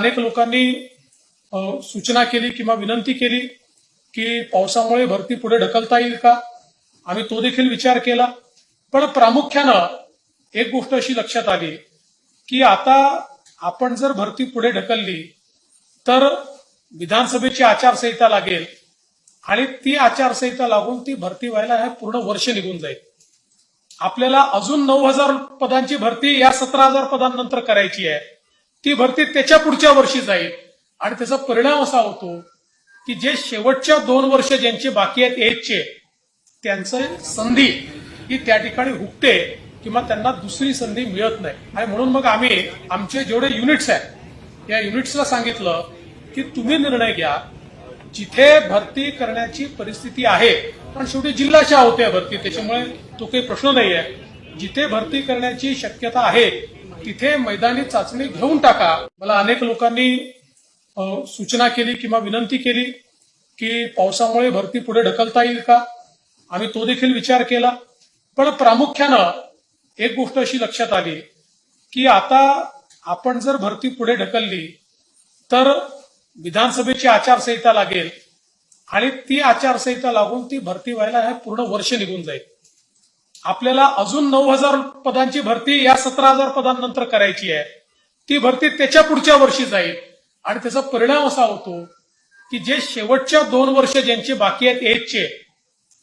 अनेक लोकांनी सूचना केली किंवा विनंती केली की पावसामुळे भरती पुढे ढकलता येईल का? आम्ही तो देखील विचार केला. पण प्रामुख्यानं एक गोष्ट अशी लक्षात आली की आता आपण जर भरती पुढे ढकलली तर विधानसभेची आचारसंहिता लागेल आणि ती आचारसंहिता लागून ती भरती व्हायला हे पूर्ण वर्ष निघून जाईल. आपल्याला अजून नऊ हजार पदांची भरती या सतरा हजार पदांनंतर करायची आहे. ती भरती त्याच्या पुढच्या वर्षी जाईल. आणि त्याचा परिणाम असा होतो की जे शेवटच्या दोन वर्ष ज्यांचे बाकी आहेत एजचे त्यांचं संधी ही त्या ठिकाणी हुकते किंवा त्यांना दुसरी संधी मिळत नाही. आणि म्हणून मग आम्ही आमचे जेवढे युनिट्स आहेत या युनिट्सला सांगितलं की तुम्ही निर्णय घ्या जिथे भरती करण्याची परिस्थिती आहे. पण शेवटी जिल्ह्याच्या होत्या भरती त्याच्यामुळे तो काही प्रश्न नाही आहे जिथे भरती करण्याची शक्यता आहे तिथे मैदानी चाचणी घेऊन टाका. मला अनेक लोकांनी सूचना केली किंवा विनंती केली की पावसामुळे भरती पुढे ढकलता येईल का? आम्ही तो देखील विचार केला. पण प्रामुख्यानं एक गोष्ट अशी लक्षात आली की आता आपण जर भरती पुढे ढकलली तर विधानसभेची आचारसंहिता लागेल आणि ती आचारसंहिता लागून ती भरती व्हायला हे पूर्ण वर्ष निघून जाईल. आपल्याला अजून नऊ हजार पदांची भरती या सतरा हजार पदांनंतर करायची आहे. ती भरती त्याच्या पुढच्या वर्षी जाईल. आणि त्याचा परिणाम असा होतो की जे शेवटच्या दोन वर्ष ज्यांचे बाकी आहेत एजचे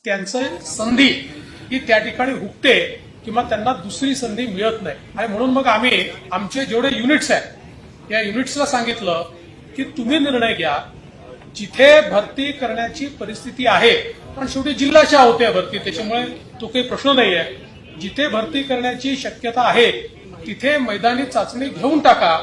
त्यांचं संधी ही त्या ठिकाणी हुकते किंवा त्यांना दुसरी संधी मिळत नाही. आणि म्हणून मग आम्ही आमचे जेवढे युनिट्स आहेत या युनिट्सला सांगितलं की तुम्ही निर्णय घ्या. जिथे भरती करण्याची परिस्थिती आहे पण शेवटी जिल्ह्याच्या होत्या भरती. त्याच्यामुळे तो काही प्रश्न नाही आहे जिथे भरती करण्याची शक्यता आहे तिथे मैदानी चाचणी घेऊन टाका.